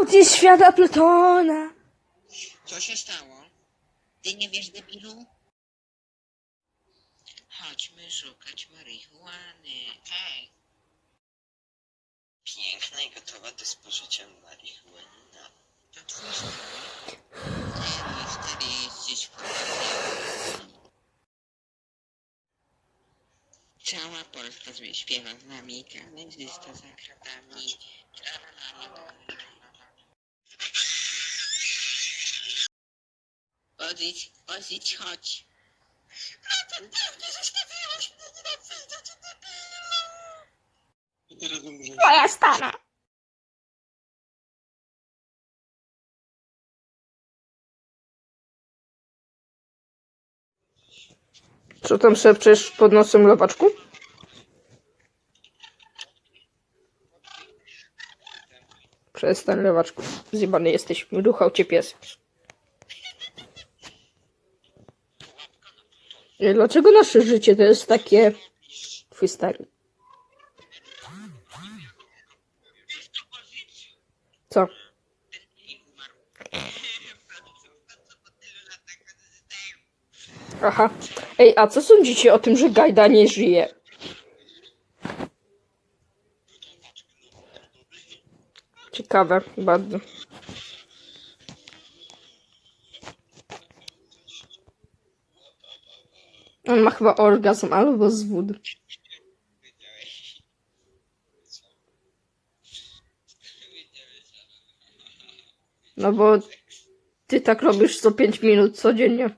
Auty świata Plutona. Co się stało? Ty nie wiesz, debilu? Chodźmy szukać marihuany. Hej. Piękna i gotowa do spożycia marihuana. To twój stary. Wtedy jest gdzieś w Polsce. Cała Polska śpiewa z nami, kamerzysta za kratami. Ozić, ozić, chodź. A ten pewnie zostawiłaś mnie, nie wyjdę, ty debilu. Teraz umrze. Moja stara. Co tam szepczesz pod nosem lewaczku? Przestań lewaczku. Zjebany jesteś. Ruchał cię pies. Dlaczego nasze życie to jest takie... Twój stary. Co? Aha. Ej, a co sądzicie o tym, że Gajda nie żyje? Ciekawe, bardzo. On ma chyba orgazm albo zwód. No bo ty tak robisz co 5 minut codziennie.